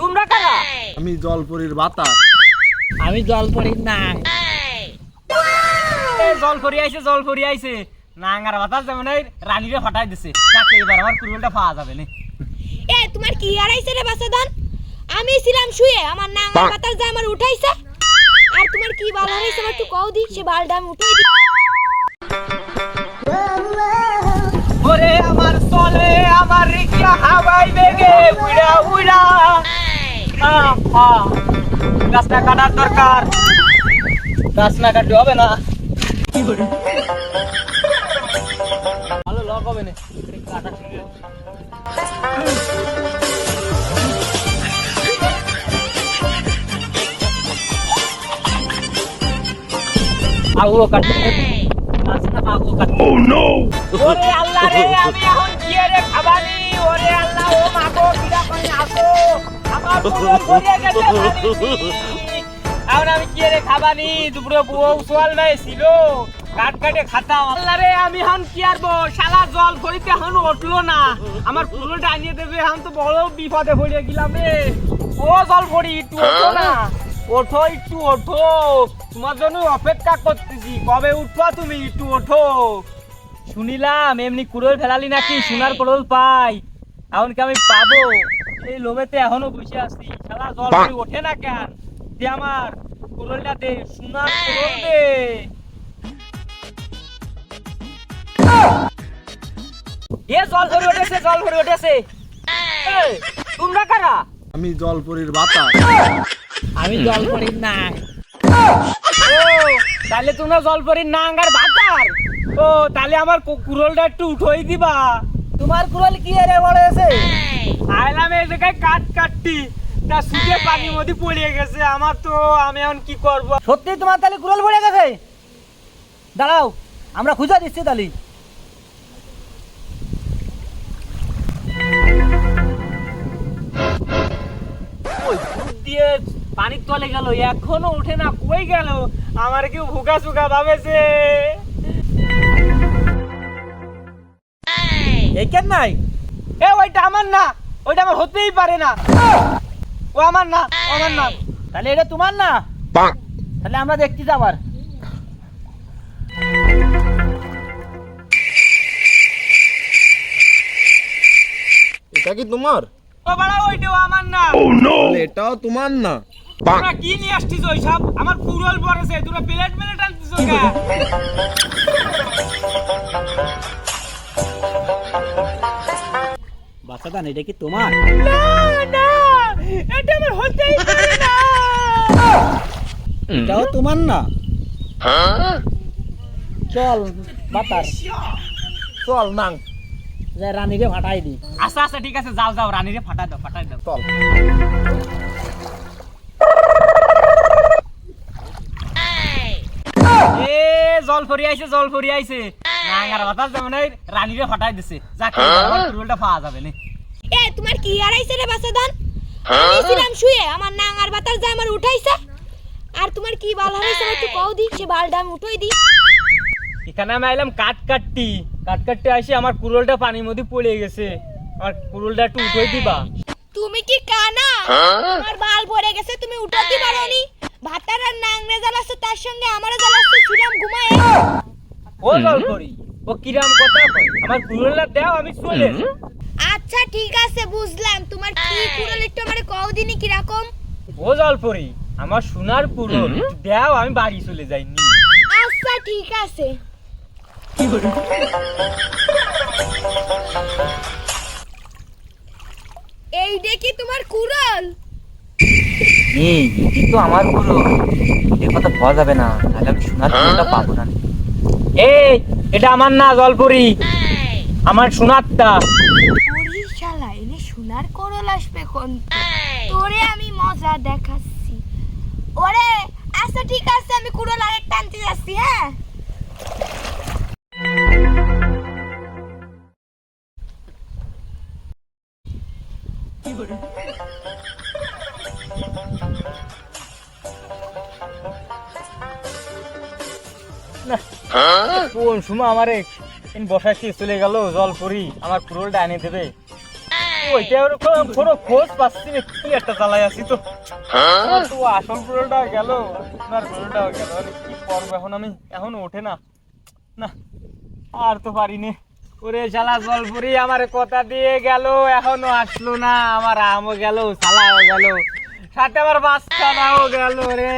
তোমরা কারা? আমি জলপরির বাতা আমি জল পড়ি না জল আইছে জলপরি আইছে। নাঙ্গার বাতাস যেমন এই রানীরে ফাটাই দিছে। যাকে এবার আমার কুরুলটা পাওয়া যাবে না। এ তোমার কি হারাইছে রে বাসাদান? আমি ছিলাম শুয়ে আমার নাঙ্গা পাতার যা আমার উঠাইছে। আর তোমার কি বাল হারাইছে আমার একটু কও দি সে বালটা আমি উঠাই দি। ওরে আমার চলে আমার রিক্সা হাওয়াই বেগে উড়া উড়া আহ। গাছটা কাটার দরকার। গাছ না কাটলে হবে না। ভালো লক হবে না। কাটা শুরু কাটতে আগুও কাটতে ওরে আল্লাহ রে, আমি এখন কি রে খাবানি। ওরে আল্লাহ, ও মাগো আসো। আমার পুরো ভরে গেছে আমি রে খাবানি। দুপুরে বউ সোয়াল নাই ছিল। কাট কাটে খাতাম। আল্লাহ রে, আমি এখন কি আরবো শালা জল ভরিতে এখন উঠল না। আমার পুরোটা আনিয়ে দেবে, এখন তো বড় বিপদে পড়ে গেলাম রে। ও জল ভরি, একটু না। ওঠো একটু ওঠো। তোমার জন্য অপেক্ষা করতেছি। কবে উঠবা তুমি? একটু ওঠো। শুনিলাম এমনি কুড়োল ফেলালি নাকি? সোনার কুড়োল পাই। এখন কি আমি পাবো? এই লোভেতে এখনও বসে আছি। সারা জল ওঠে না কেন? দে আমার কুড়োলটা দে সোনার কুড়োল দে। এ জল ভরে উঠেছে জল ভরে উঠেছে। তোমরা কারা? আমি জলপরির বাতা আমি জল পড়ি না ও তাহলে তোমরা জল পড়ি নাঙ্গার বাতার ও তাহলে আমার কু- কুরলটা একটু উঠোই দিবা। তোমার কুরল কি রে বড় আছে আইলাম এই জায়গায় কাট কাটতি। তা সুজে পানির মধ্যে পড়ে গেছে। আমার তো আমি এখন কি করব? সত্যি তোমার তাহলে কুরল পড়ে গেছে? দাঁড়াও আমরা খুঁজে দিচ্ছি তাহলে। দিয়ে পানির তলে গেল এখনও ওঠে না কই গেল? আমার কেউ ভুকা সুকা ভাবেছে। এই। কেন নাই? এ ওইটা আমার না ওইটা আমার হতেই পারে না। ও আমার না ও আমার না। তাহলে এটা তোমার না? তাহলে আমরা দেখতে যাবার। এটা কি তোমার? ও বাড়া ওইটাও আমার এটাও তোমার না। তোরা কি নিয়ে আসছিস ওই সব আমার পুরল পড়েছে তোরা প্লেট প্লেট আনছিস বাচ্চাদান এটা কি তোমার? না না এটা আমার হতেই পারে না। এটাও তোমার না? চল বাতার চল নাং। যে রানীরে ফাটাই দি। আচ্ছা আচ্ছা ঠিক আছে যাও যাও রানীরে ফাটাই দাও ফাটাই দাও চল। এ জল ফরি আইছে জল ফরি আইছে নাঙ্গার বাতাস যেমন রানীরে ফাটাই দিছে। যাকে পুরোলটা পাওয়া যাবে না। এ তোমার কি হারাইছে রে বাসাদান আমি ছিলাম শুয়ে আমার নাঙ্গার পাতার যা আমার উঠাইছে। আর তোমার কি বাল আমার একটু কও দি সে বালটা আমি উঠাই দি। এখানে আমি আইলাম কাট কাটটি। কাট কাটতে আসি আমার কুরলটা পানির মধ্যে পড়ে গেছে। আমার কুরলটা একটু উঠে দিবা। তুমি কি কানা? তোমার বাল ভরে গেছে তুমি উঠাতে পারোনি ভাতার আর নাংরে জ্বালাচ্ছে তার সঙ্গে আমারও জ্বালাচ্ছে ছিলাম ঘুমায়। ও জল করি ও কিরাম কথা কয়। আমার কুরলটা দাও আমি চলে আচ্ছা ঠিক আছে বুঝলাম। তোমার কি কুড়াল একটু আমারে কও দিনি কীরকম? ও জল পরি আমার সোনার কুরল দাও আমি বাড়ি চলে যাই নি আচ্ছা ঠিক আছে। এইটা কি তোমার কুড়াল। এই এটি তো আমার পুরো এর কথা পাওয়া যাবে না। তাহলে আমি সোনার পুরোটা পাবো না। এই এটা আমার না জলপুরি। আমার সোনারটা। ওরে শালা এনে সোনার করল আসবে কোন তোরে আমি মজা দেখাচ্ছি। ওরে আচ্ছা ঠিক আছে আমি কুড়াল আরেকটা আনতে যাচ্ছি হ্যাঁ? কোন আমারে চলে গেল জলপুরি আমার কুরলটা দেবে। ওইটা কোনো খোঁজ পাচ্ছি না, কি একটা চালাই আছি তো। তো আসল পুরোটা গেল আপনার পুরোটাও গেল। কি করব এখন আমি? এখন ওঠে না। না, আর তো পারিনি ওরে শালা জলপুরি আমার কথা দিয়ে গেল, এখনও আসলো না, আমার আমও গেল, শালাও গেল। সাথে আমার বাচ্চাটাও গেল রে।